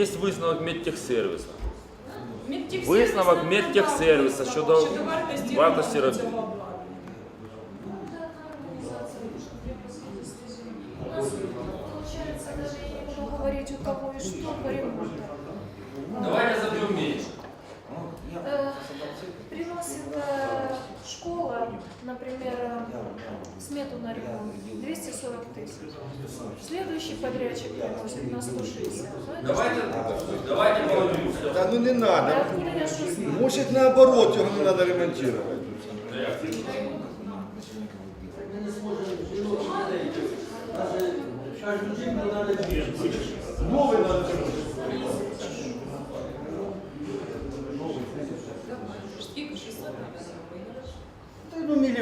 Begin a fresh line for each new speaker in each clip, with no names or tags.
Є висновок медтехсервісу.
Медтехсервіс
Висновок
нам
медтехсервіса щодо
вартості
робіт.
240 тысяч. Следующий подрядчик приносит на 160. Ну, это
Давайте, давайте поговорим.
Да ну не надо.
Может откуда я что знаю?
Може наоборот його не треба ремонтувати. Новий треба.
Скільки?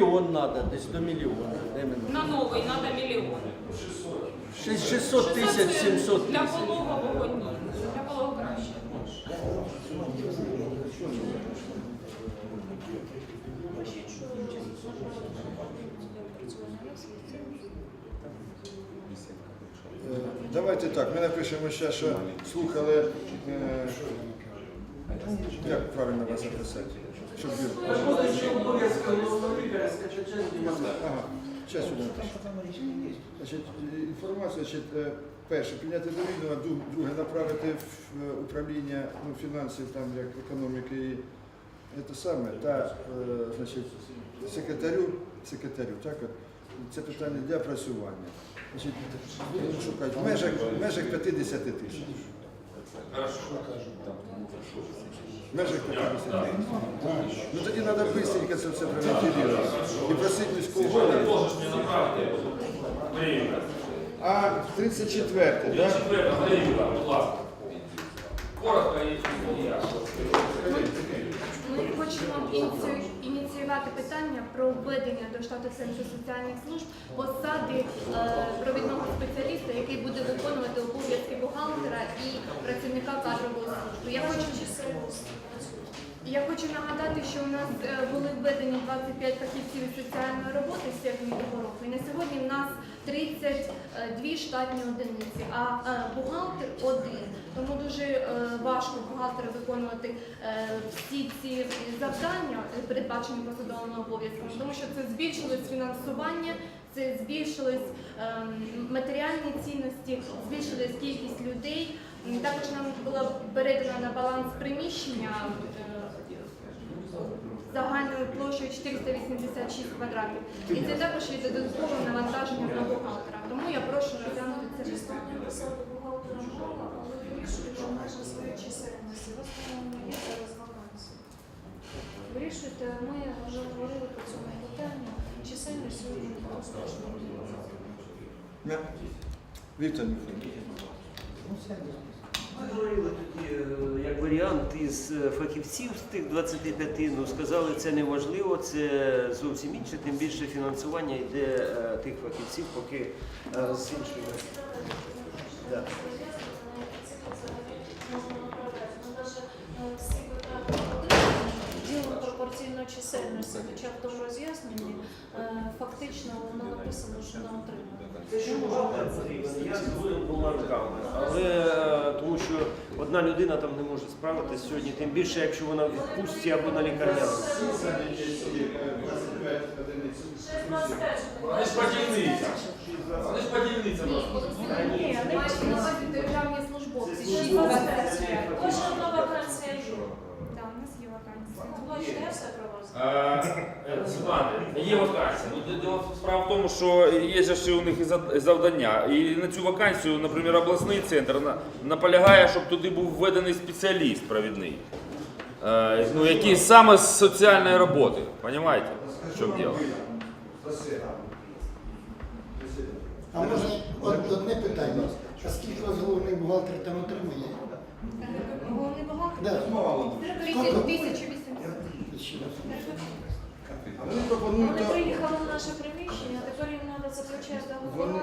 Мільйон треба, десь до мільйона. Де?
На новий треба мільйон.
Шість- 600 тисяч, 700
Для
тисяч.
пологового ні. Для пологового краще.
Давайте так, ми напишемо ще, що слухали. е, Як правильно вас записати? Щоб ви- Ага, зараз сюди напишемо. Значить, е, інформація, значить, е, перше, прийняти до відома, друге, направити в е, управління ну, фінансів, там, як економіки і це саме, та, е, значить, секретарю, секретарю, так, от, це питання для опрацювання. Значить, будемо шукати в межах, в межах 50 тисяч. В межах 50 тисяч. Ну тоді треба швидко це все провести І просити міського голову. А 34, так? Да?
Четверте, Марія, будь ласка.
Ініціювати питання про введення до штату Центру соціальних служб посади е, провідного спеціаліста, який буде виконувати обов'язки бухгалтера і працівника кадрової служби. Я хочу я хочу нагадати, що у нас е, були введені 25 фахівців соціальної роботи з серпня року. І на сьогодні в нас 32 штатні одиниці, а е, бухгалтер один. Тому дуже е, важко бухгалтеру виконувати всі ці завдання, передбачені посадовими обов'язками, тому що це збільшилось фінансування, це збільшились ем, матеріальні цінності, збільшилась кількість людей. Також нам було передано на баланс приміщення загальною площею 486 квадратів. І це також є додатковим навантаженням на бухгалтера. Тому я прошу розглянути це питання.
вирішуєте. Вирішуйте, ми вже говорили по цьому питанню. Чисельність сьогодні не буде.
Віктор Михайлович.
Говорили тоді е, як варіант із е, фахівців з тих 25, ну сказали, це неважливо, це зовсім інше, тим більше фінансування йде е, тих фахівців, поки з іншими.
Чисельності, хоча в тому роз'ясненні е, фактично воно написано, що на
Те,
отримання.
я згоден двома руками. Але е, тому що одна людина там не може справитися сьогодні, тим більше, якщо вона в відпустці або на лікарняному.
Вони ж подільниця. Вони ж подільниця
Ні, ні, не державні службовці.
Кожна.
Так, у є вакансії.
Бачите, я все про вас.
Е, є вакансія. Ну, д- Справа в тому, що є же ще у них і зад- і завдання. І на цю вакансію, наприклад, обласний центр на- наполягає, щоб туди був введений спеціаліст провідний. Е, Ну, який саме з соціальної роботи. Понимаете, в чому діло?
А може од- одне питання. А скільки у вас головний бухгалтер там отримує?
Головний бухгалтер? Вісімсот.
А Вони пропонують
Вони приїхали в наше приміщення, тепер їм треба заключати
Вони,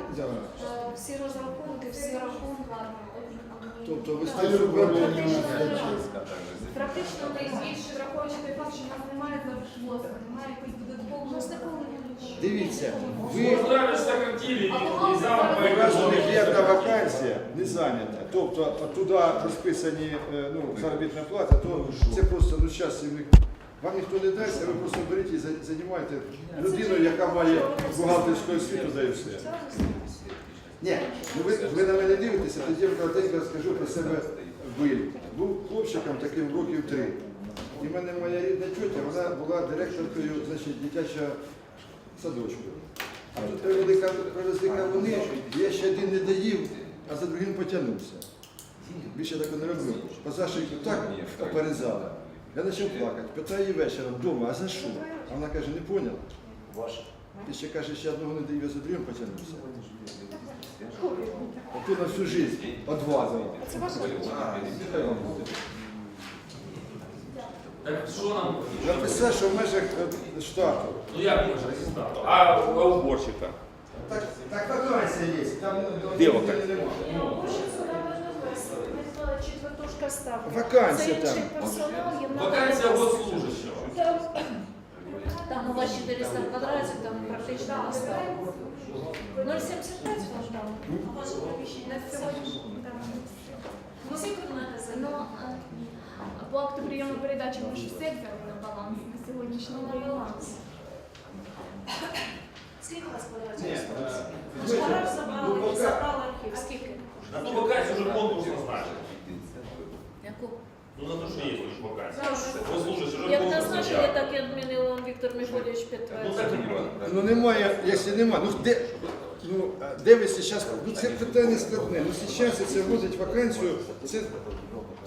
Е, Всі розрахунки, всі рахунки.
Тобто
А
вести
управління
Практично, практично ми більше враховуючи той факт, що в нас немає завжди немає якоїсь
У
додаткової
нас повинні
Дивіться, ви
и зам
у них є одна вакансія не зайнята. Тобто туди розписані е, ну, заробітна плата, то це просто ну, зараз. Вам ніхто не дасть, а ви просто беріть і за- займайте людину, яка має бухгалтерську освіту, да і все. Ні, ну ви, ви на мене дивитеся, тоді я коротенько розкажу про себе Биль. Був хлопчиком таким років три. І в мене моя рідна тетя, вона була директоркою значить, дитячого садочку. А тут привезли привезли кавуни, я ще один не доїв, а за другим потягнувся. Більше такого не робив. Позашийку так оперезала. Я почав плакати. Питаю її вечором вдома, а за що? А вона каже, не поняла. Ти ще каже, ще одного не доїв, а за другим потягнувся. Ото на всю життя одвазила.
Так що нам?
Написав, що в межах е, штату.
Ну як може стати? А а уборщика?
Так, так вакансія є. Там
Де вакансія?
немає.
четвертушка ставка.
Вакансія
Це
там.
інший персонал, їм надо
Вакансія
якось-
госслужащого.
Там у вас 400 квадратів, там практично на ставку. 0,75 ваш там. А ваше приміщення
На сьогодні да.
Ну, ви
е, по акту прийому передачі ми ж все взяли на баланс на сьогоднішній
на
день.
баланс? Скільки у вас квадратів?
Ні,
Ми ж забрали,
ну,
архів. Скільки?
Ну вакансію вже конкурс назначили.
Яку?
Ну на те, що є вже вакансія.
Зараз.
Госслужащий вже
Як
конкурс
назначили,
назначили.
так і адмінив Віктор Миколаївич
Ну так і не
Ну немає, якщо немає. Ну де, ну, а де ви зараз, ну це питання складне. Ну зараз це вводить вакансію, це,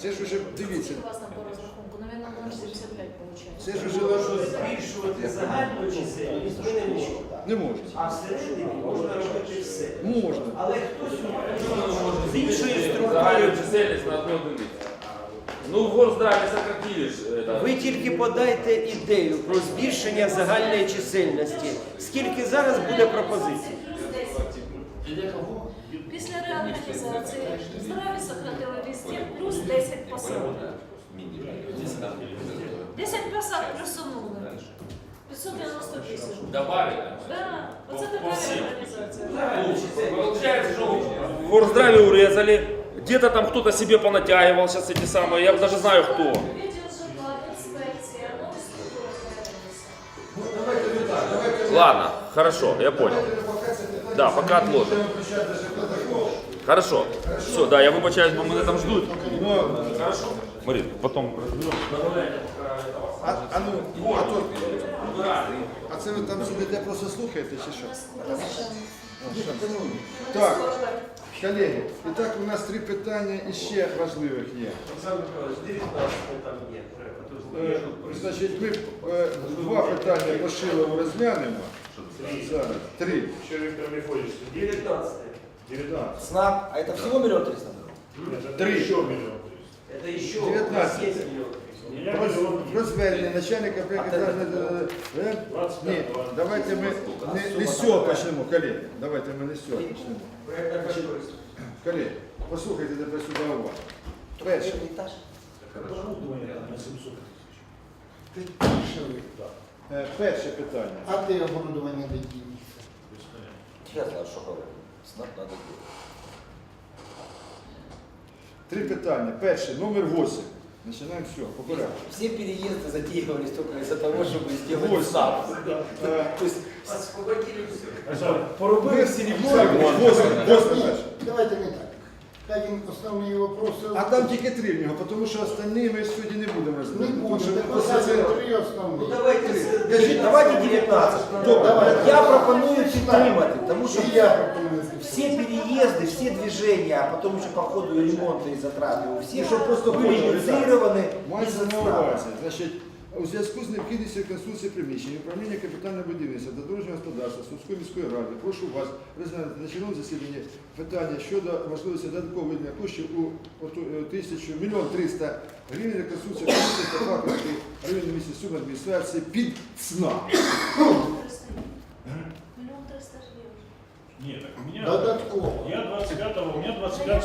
це ж уже, дивіться,
Скільки у вас там по розрахунку? Навіть 0,75 виходить.
це ж уже наше
збільшувати загальну чисельність ми не можемо.
не можна.
А всередині можна робити все.
Можна.
Але хтось з іншої
Загальну
структури.
чисельність на одну одиницю. Ну в горздраві сократили ж.
Ви тільки подайте ідею про збільшення загальної чисельності. Скільки зараз буде пропозицій?
Після реорганізації здраві сократили везде плюс 10 посад. 10 посад плюсанули. 590 тисяч.
Добавили.
Да, оце
По-
така
по всім.
реорганізація.
Получается, что в горздраве урезали, где-то там кто-то себе понатягивал сейчас эти самые, я даже знаю кто.
Відділ житла, інспекція, ну, структура з'явилася.
Давайте не так, давайте
Ладно, хорошо, я понял. Да, пока отложим. Хорошо. Все, да, я выбачаюсь, бо мене там ждут.
Ну,
Хорошо. Марин, потом
а, а ну, а, то, а це ви там сидите, просто слухаєте чи що? Так, колеги, і так у нас три питання іще важливих є.
Олександр Миколаївич, 19 там є.
Е, Значить, ми е, два питання по Шилову розглянемо. Зараз. Три.
Еще Виктор Мефодич,
19.
19.
СНАП, а это всего миллион триста?
Это
Три.
еще миллион.
Это еще у нас
19.
есть миллион.
У меня
Про,
миллион.
про звернення начальника прикладної... Е?
25.
Ні, давайте ми не, не з цього почнемо, колеги. Давайте ми не з цього почнемо.
Проект кошторису.
Колеги, послухайте тепер сюди увагу. Перше.
этаж.
Оборудование там на 700 тысяч.
Е, Перше питання.
А ти оборудовання де діє?
Я знаю, что говорю. СНАП надо делать.
Три питання. Перше, номер 8. Починаємо все, по порядку.
Все переезды затягивались только из-за того, чтобы сделать.
Е,
То есть
Освободили все.
Порубили все
ребята, восьме, восьме.
Давайте не він основні вопроси.
А там тільки три в нього, тому що останні ми сьогодні не будемо
не
розглядати. Тому
буде.
що
Так
просто
ось
це...
три основні.
Ну давайте.
Кажіть,
Давайте 19.
Добре.
Я пропоную підтримати, тому що
І я пропоную.
все переезды, все движения, а потом еще по ходу и ремонта и затраты у всех
Ну, что просто
были
понял,
инициированы
Мається
из
на
СНАПа.
увазі. Значить, у зв'язку з необхідністю конструкції приміщень управління капітального будівництва та дорожнього господарства Сумської міської ради прошу вас розглянути на черговому засіданні питання щодо можливості додаткового виділення коштів у е, тисячу мільйон триста гривень реконструкції комісії та Харківської районної місті Суми адміністрації під ЦНАП.
Мільйон триста гривень.
Нет, так у меня...
Додатково.
Я 25, у меня 25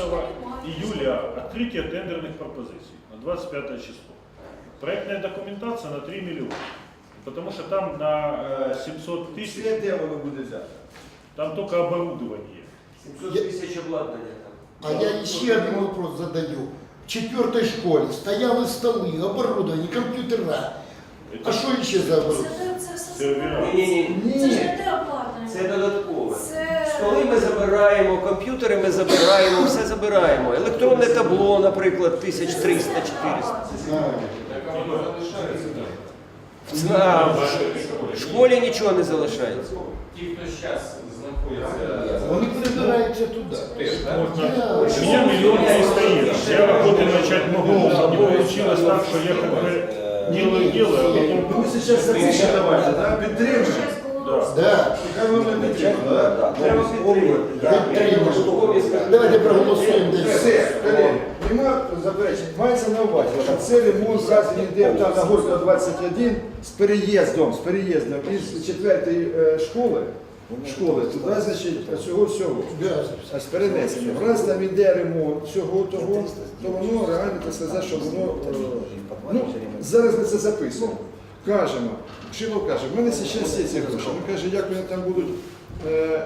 июля открытие тендерных пропозиций на 25 число. Проектная документация на 3 миллиона. Потому что там на э, 700 тысяч,
Після де воно буде взято?
там только оборудование.
700 тисяч обладнання там.
А я еще один вопрос задаю. В четвертой школе стояли столы, оборудование, компьютера. А что еще за оборудование?
Це, це все
Сервера.
Ні-ні-ні.
Це ж не те обладнання.
Це додаткове.
Це...
Столи ми забираємо, комп'ютери ми забираємо, все забираємо. Електронне табло, наприклад, 1300-400. А, в школі нічого не залишається.
Ті, хто зараз знаходиться.
Вони перебираються туди.
Можно... У меня миллион есть. Я работу начать могу, но не получилось так, что я как бы делаю, делаю, а потом...
Ми зараз за це давайте, да? підтримуємо.
Да.
Да.
Хай воно підтримуємо, да?
Треба підтримати.
Давайте проголосуємо десь.
Все, колеги, нема заперечень. Мається на увазі, що це ремонт зараз він йде на Горського 21 з переїздом, з переїздом із четвертої е, школи, школи туди, значить, цього всього. А з перенесенням. Раз там іде ремонт цього того, то воно реально так сказати, що воно. е, Ну, зараз ми це записуємо. Кажемо, Шилов каже, в мене ще є ці гроші. Він каже, як вони там будуть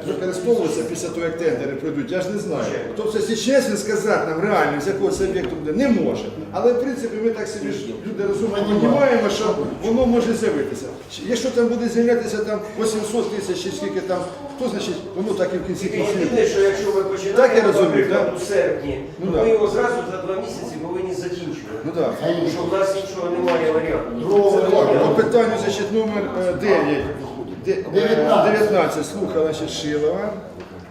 використовуватися після того, як тендери пройдуть, я ж не знаю. Тобто, якщо чесно сказати нам реально, з якого це об'єкту буде, не може. Але в принципі ми так собі ж люди розумно розуміємо, що воно може з'явитися. Якщо там буде з'являтися там 800 тисяч чи скільки там, то значить воно так і в кінці
єдине, що якщо ви
Так я розумію,
наприклад,
так?
у серпні,
Ну,
то
да.
ви його зразу за два місяці повинні закінчувати.
Ну так.
Тому що в нас нічого немає варіанту.
По питанню значить, номер е, 9. Де- е,
19.
19 слухали значить, Шилова.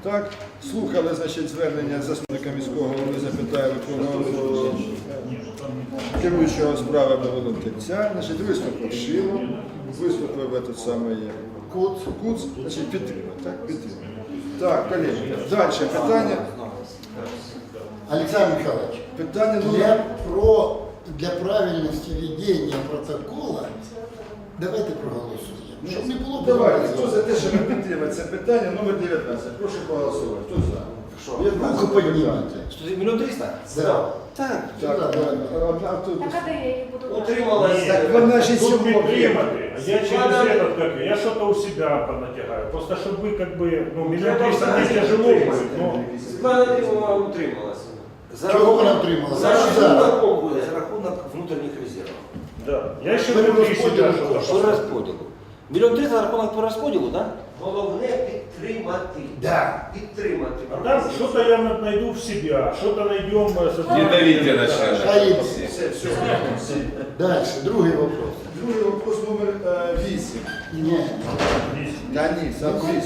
Так, слухали значить, звернення заступника міського голови запитаю виконував керуючого справами волонтерця. Значить, виступив Шилов, виступив этот самий Куц, Куц, значить, підтримав. Так, підтримав. Так, колеги, далі питання.
Александр Михайлович,
Питання
для, про, для правильности ведения протокола давайте проголосуємо. Щоб не було
Давайте, хто
проблем.
за те, щоб підтримати це питання, номер 19. Прошу проголосувати. Хто за? Є
Руку
два
піднімайте.
Миллион триста?
Да.
Так.
Так,
Да, да, да.
одна тут.
Так, а де я її буду брати?
Утрималась.
Так вона ж і
Тут
сьогодні.
підтримати, а я через
Світлана-
этот, как, я что-то у себя понатягаю. Просто чтобы вы как бы, ну, миллион
Треба
триста не
взагалі
тяжело будет, но...
Світлана Андріївна утрималася.
Чого вона отримала?
За
Вона за.
рахунок буде.
За рахунок внутренних резервов.
Да. Я еще
Ми
внутри
розподілимо
себя
кошти.
что-то
По розподілу. Мільйон три за рахунок по розподілу, так?
Головне підтримати.
Да.
Підтримати.
А там что-то я на- найду в себя, что-то найдем э, со
Не давите на члена.
Все, Все, все.
Дальше, другий вопрос.
Другий вопрос номер 8.
Ні.
Та ні, сам 8.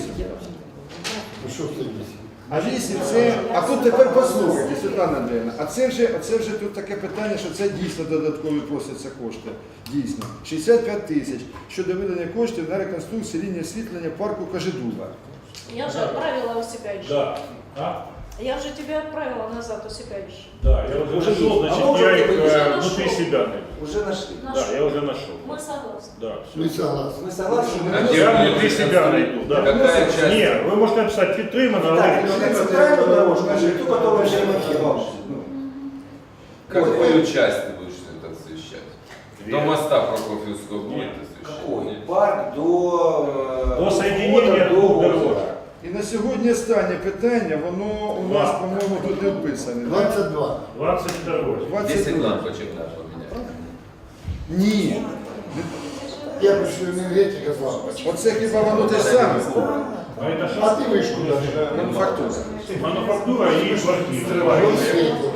Ну, Що це вісім?
А лісі це. А тут тепер послухайте, Світлана Андріївна, а це вже, це вже тут таке питання, що це дійсно додаткові просяться кошти. Дійсно. 65 тисяч щодо видання коштів на реконструкцію лінії освітлення парку Кажедуба.
Я вже відправила у себе Да.
Да. А?
Я вже тебе відправила назад у себе ще.
Да, я уже
Уже
нашел,
есть.
значит,
А может,
я их
ты
э,
уже
внутри
нашел?
себя найду.
Уже нашли.
Да, я уже нашел.
Ми согласні.
Да,
Ми
все.
согласні.
Мы согласны?
А где
Я
будет
внутри себя найду, да.
Какая часть?
Не, вы можете написать підтримано, але...
Так, ну, центральную дорожку, ту, которую все
Какую часть ты будешь это освещать?
Две.
До моста Прокофьевского будет
Какой?
освещать?
Парк до... э,
До соединения
входа
двух
до
дорог.
озера.
І на сьогодні останнє питання, воно у нас, по-моєму, тут не вписане. да?
22.
22
10
22.
лампочек надо поменять.
Ні.
Я прийшов енергетика з лампочки.
Оце хіба воно те ж саме?
А это
А
что?
ти вишку даже.
Е, Мануфактура.
Мануфактура и квартира.
Вон
Давайте,
світло.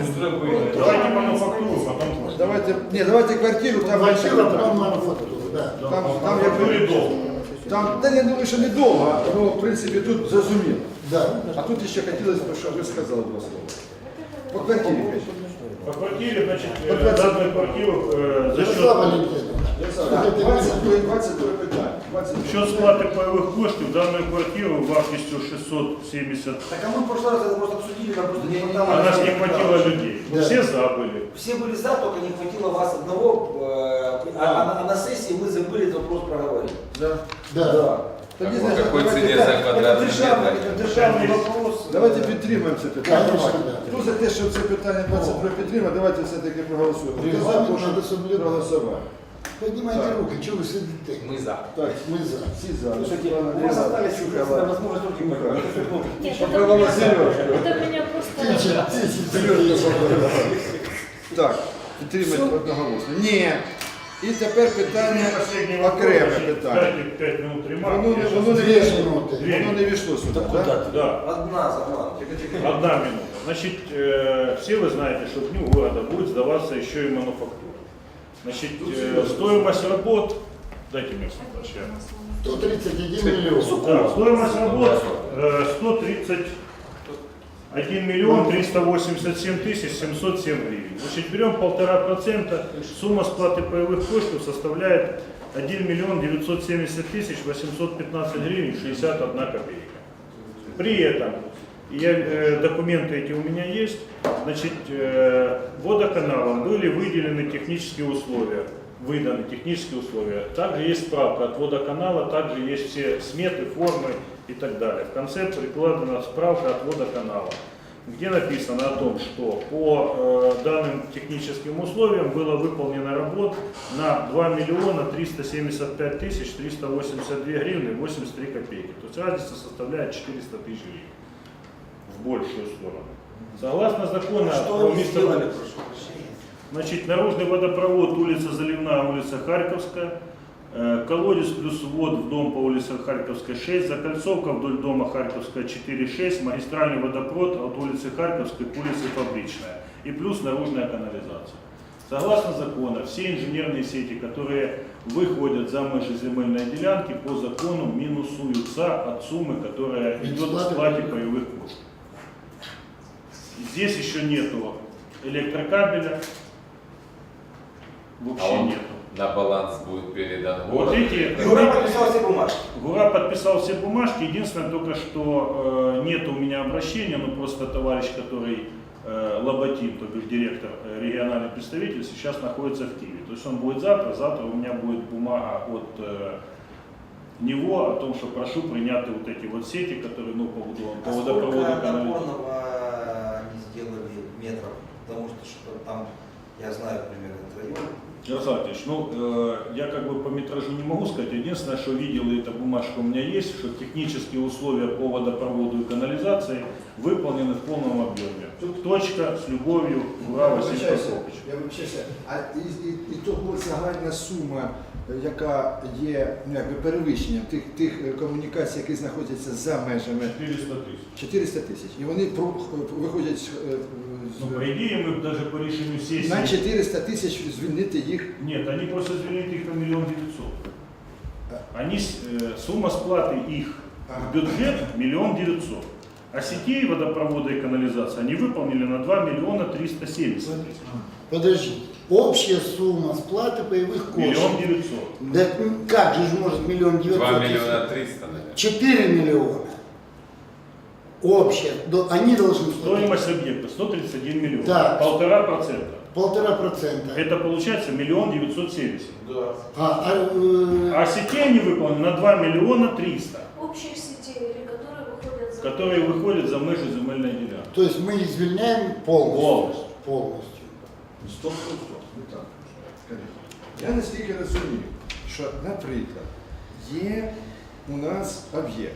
давайте мануфактуру, потом квартиру.
Давайте, ні, давайте квартиру, там
Квартира,
більше
потім
питань.
мануфактура. Да.
Там, там,
Мануфактуре
як,
долго.
Там, та я думаю, що недовго, але в принципі тут зрозуміло.
Да.
А тут ще хотілося б, щоб ви сказали два слова. По квартирі.
По квартире, значит, э, данную квартиру э, за счет,
Ярослава Валентиновна. слухайте,
22 22 питання. 22.
счет сплаты паевых коштів данную квартиру вартостью 670.
Так а мы в прошлый раз это просто обсудили, нам просто не хватало...
А нас не хватило людей. Мы
Да.
все забыли.
Все были за, только не хватило вас одного, э, а, а- а на сессии мы забыли этот вопрос проговорить.
Да.
Да.
Тоді,
По
значить,
какой
давайте
цене
так.
за
Это
квадратный
державный,
метр?
это державный вопрос.
Давайте підтримаємо це питання.
Конечно,
Давайте.
да.
Хто за те, щоб це питання 22 підтримати, давайте все-таки проголосуємо. Хто за,
Регламент
прошу
надо соблюдати.
проголосувати.
Поднимайте
Так.
руки, чего вы сидите?
Мы за.
Так,
Мы за.
всі за.
У вас остались возможность руки поднимать.
Нет,
Поправила
это,
Сережка.
это меня просто...
Тише, тише, тише.
Так, підтримати одноголосно. Ні. І тепер питання
Последний
окреме
вопрос.
питання.
Дайте пять минут ремарки.
Воно не,
Я
воно не
Дві
війшло.
минути.
Воно не війшло сюди, так?
Да.
Одна за план.
Одна минута. Значит, э, все вы знаете, что в Дню города будет сдаваться еще и мануфактура. Значит, э, стоимость работ, дайте мне секунду, сейчас.
131 миллион.
Да, стоимость работ э, 131 миллион 387 тысяч 707 гривен. Значит, берем полтора процента, сумма сплаты паевых коштов составляет 1 миллион 970 тысяч 815 гривен 61 копейка. При этом, я, э, документы эти у меня есть, значит, э, водоканалам были выделены технические условия, выданы технические условия. Также есть справка от водоканала, также есть все сметы, формы и так далее. В конце прикладена справка от водоканала, где написано о том, что по э, данным техническим условиям было выполнено работ на 2 миллиона 375 тысяч 382 гривны 83 копейки. То есть разница составляет 400 тысяч гривен в Большую сторону. Согласно закону
Что
о
они
место-
сделали, прошу прощения?
Значит, наружный водопровод, улица Заливная, улица Харьковская, э, колодец плюс ввод в дом по улице Харьковская 6, закольцовка вдоль дома Харьковская 4-6, магистральный водопровод от улицы Харьковской к улице Фабричная и плюс наружная канализация. Согласно закону, все инженерные сети, которые выходят за межи земельной делянки, по закону минусуются от суммы, которая идет в сплате паевых коштов. Здесь еще нету электрокабеля,
А
вообще
он
нету.
на баланс будет передан
Вот
городу.
эти,
Юра подписал все бумажки.
Гура подписал все бумажки, единственное только, что э, нет у меня обращения, но просто товарищ, который э, Лоботин, то бишь директор, э, региональный представитель, сейчас находится в Киеве. То есть он будет завтра, завтра у меня будет бумага от э, него о том, что прошу принять вот эти вот сети, которые ну, по, воду- по
А сколько
водопроводу канализации.
напорного они сделали метров? Потому что, что там, я знаю примерно этот район.
Ярослав Ильич, ну, э, я как бы по метражу не могу сказать. Единственное, что видел, и эта бумажка у меня есть, что технические условия по водопроводу и канализации выполнены в полном объеме. Тут точка с любовью, Гура
Я
Василий
вибачаюся,
Прокопич.
я вибачаюся. А і, і, і того загальна сума, яка є ну, якби перевищенням тих, тих е, комунікацій, які знаходяться за межами
400 тысяч.
400 тисяч. І вони про, виходять е,
Ну, по идее, мы даже по решению сессии...
на 400 тисяч звільнити їх.
Нет, они просто звонят их на миллион девятьсот. Они, с- э, сумма сплаты их в бюджет миллион девятьсот. А сетей водопровода и канализации они выполнили на 2 миллиона 370 тысяч.
Подождите. Общая сумма сплаты паевых
Миллион
коштов.
девятьсот.
Да ну, как же ж может миллион девятьсот?
2
тысяч?
миллиона 300, наверное.
4 миллиона. Общая. До- Они должны платить
Стоимость объекта 131 миллион.
Да.
Полтора процента.
полтора процента.
Это получается миллион девятьсот семьдесят.
Да.
А, а, э,
А сетей они выполнены на 2 миллиона 300,
Общих сетей, или которые выходят за...
которые выходят за межи земельной делянки.
то есть мы извиняем полностью.
Полностью.
Полностью.
Стоп, стоп, стоп. Не так. Скажіть. Я наскільки розумію, що, наприклад, є у нас об'єкт.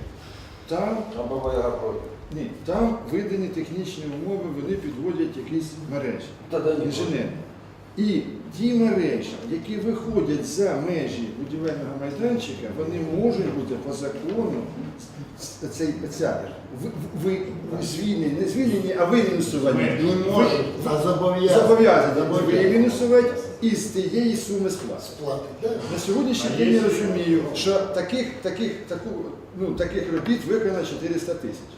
Там
Там Баба Яга против.
Ні, там видані технічні умови, вони підводять якісь мережі. Інженерні. І ті мережі, які виходять за межі будівельного майданчика, вони можуть бути по закону цей ця, ви, ви, звільнені, не звільнені, а вимінусовані.
Не может, а зобов'язані.
Зобов'язані вимінусувати із тієї суми сплати.
Сплати.
На сьогоднішній день я розумію, що таких, таких, таку, ну, таких робіт виконано 400 тисяч.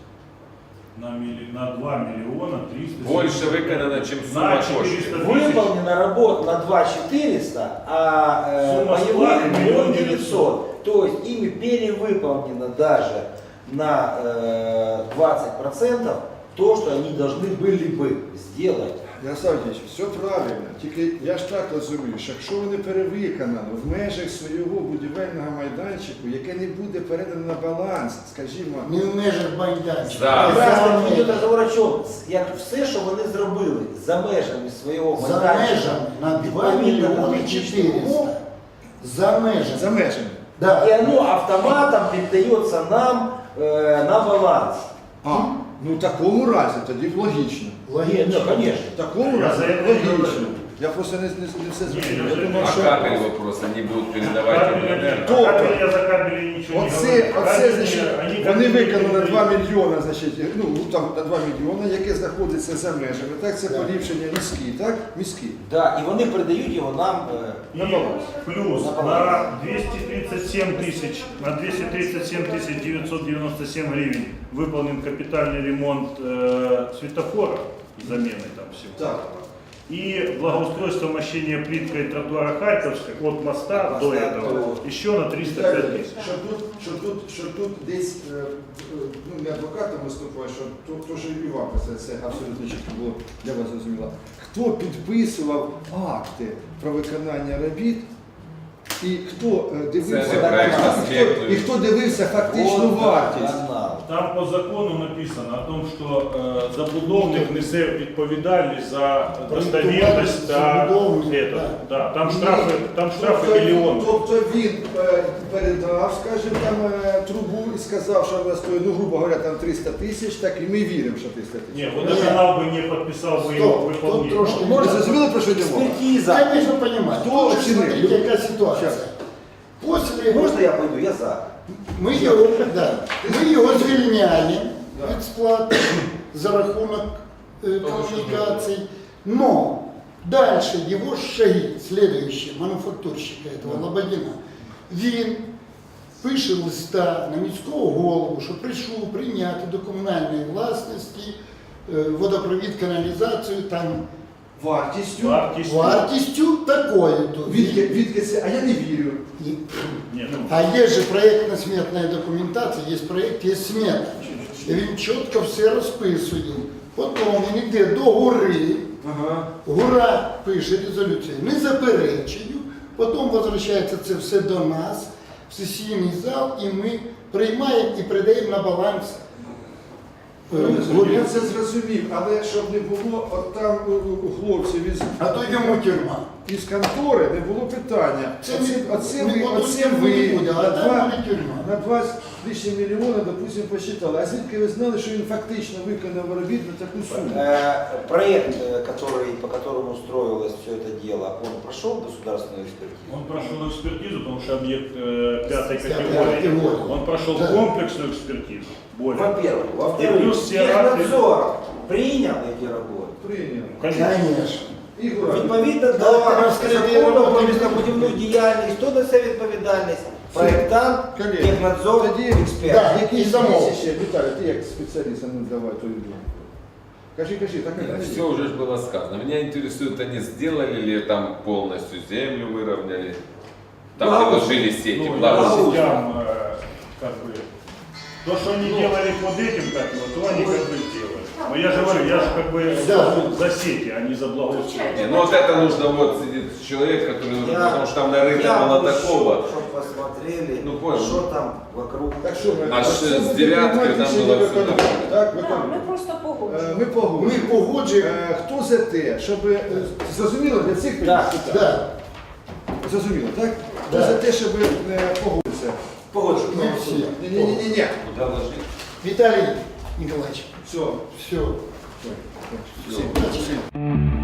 На, милли- на 2 миллиона 300
Больше выkonано, чем сумма
На
коштов.
400 тысяч.
Выполнено работ на 2 400, а э,
Сумма
боевых
сплаты
миллион
миллион
900. То есть ими перевыполнено даже на э, 20% то, что они должны были бы сделать.
Ярослав Ігорович, все правильно. Тільки я ж так розумію, що якщо вони перевиконано в межах свого будівельного майданчику, яке не буде передано на баланс, скажімо,
Не в межах майданчика.
Да.
а за
Прекрасно йде
межами.
розговор о чому? Як все, що вони зробили за межами свого
За
майданчика,
межами на 2
відповідно до
миллиона
технічних
400.
умов,
За межами.
За межами.
Да.
И оно автоматом передается нам э, на баланс.
А, ну в такому разі тоді логічно.
Нет, ну, конечно.
В такому
Я
разі
за це
логічно.
говорю.
Я просто не, не, не все
Ні,
зрозумів.
я
Я
вже-
думав,
А
що
кабель вопрос они будут передавать
Кабели,
МНР.
Тобто,
кабели, я за кабели ничего не
Оце,
говорю.
оце
Кабели,
значить,
они
вони
кабели
виконали
не
2
передают.
мільйони, значить, ну там на 2 мільйони, яке знаходиться за межами. Так, це
Так.
поліпшення міські, так? Міські.
Да, и они передают его нам э,
И плюс
На баланс.
на 237 тысяч, на 237 тысяч 997 гривен выполнен капитальный ремонт э, светофора, замены там всего.
Так.
И благоустройство мощения плиткой тротуара Харьковской от моста
От
до
моста
этого
до-
еще на 305 тысяч.
Що тут, що тут, що тут десь, е, е, ну не адвокатом виступає, що то, то що і вам це, це абсолютно чітко було для вас зрозуміло. Хто підписував акти про виконання робіт і хто е, дивився,
Це проект
і хто, і хто дивився фактичну вартість?
Там по закону написано о том, що е, забудовник несе відповідальність за достовірність та
Забудовник, так.
да, там штрафи, там штрафи
Тобто-
мільйон.
Тобто він е, передав, скажімо, там е, трубу і сказав, що вона стоїть, ну, грубо говоря, там 300 тисяч, так і ми віримо, що 300 тисяч.
Ні, водоканал би не підписав би його
Стоп, тут
виповнення.
трошки
Ви зрозуміли, про що йде мова?
Экспертиза.
Конечно, понимаю.
Кто
Тоже смотрите, какая ситуация.
Сейчас.
После
Можно я пойду? Я за.
Ми його, да, ми його звільняли від сплати за рахунок е, комунікацій. Но дальше его шаги, следующие, мануфактурщика этого Лободина, він пише листа на міського голову, що прийшов прийняти до комунальної власності е, водопровід, каналізацію там
Вартістю.
Вартість.
вартістю такою-то.
Відки це, а я не вірю.
І-
Ні, ну,
А есть же проектно-сметная документація, є проект, є смета. І він чітко все розписує. Потім він йде до гори,
Ага.
гора пише резолюцію, не заперечую, потім возвращається це все до нас, в сесійний зал, і ми приймаємо і передаємо на баланс. Е, горі.
Я це зрозумів, але щоб не було, от там у, у- у хлопців із,
А то йому тюрма.
із контори не було питання.
Це
оце,
не-
оце
не
ви,
воно
оце
тюрми
ви
не буде, а
на,
там
два,
буде тюрма.
на 20 тисяч мільйона, допустим, посчитали. А звідки ви знали, що він фактично виконав робіт на таку суму?
Э, Проект, э, который, по которому строилось все это дело, он прошел государственную экспертизу?
Он прошел экспертизу, потому что объект э, пятой
Пятая
категории.
категория.
Он прошел
Да.
комплексную экспертизу. Более.
Во-первых.
И
Во-вторых,
плюс все
Технадзор принял эти работы.
Прийняв.
Конечно.
Конечно.
Ігор,
Відповідно до
Давайте розкриємо
закону про
роботи.
містобудівну діяльність, хто несе відповідальність? Проєктант,
Колеги,
технадзор,
тоді
експерт.
Да.
які
і замов.
ще, Віталій, ти як спеціаліст, а ну давай твою думку. Кажи, кажи, так як
Нет,
не
все уже ж было сказано. Меня интересует, они сделали ли там полностью землю выровняли, там
Да,
где ложили сети,
Ну, я
благоустройство.
сетям, э, как бы, то, что они делали под этим, как его, то они как бы сделали. Но я же говорю, я же как бы
Да.
за сети, а не за благоустройство.
Не, ну вот это нужно, вот сидит человек, который нужен,
Я-
потому что там нарыто
Я
было
ушел,
такого.
Чтоб посмотрели,
Ну, понял.
что там вокруг.
Так що ми
Аж
оце
з
ми
дев'ятки
приймаємо
там
рішення
було все
виконувати.
нормально.
Так,
Да,
виконувати.
ми просто
Е,
погоджуємо.
Ми погоджуємо.
Ми погоджуємо.
Е, Хто за те, щоб е, зрозуміло для цих
Так,
питань?
Да.
Зрозуміло, так? Хто
Да.
за те, щоб е, погодитися?
Погоджу.
Ми всі.
Ні, ні, ні, ні, ні.
Куда ложить?
Віталій Ніколаївич,
Все.
все.
Всі.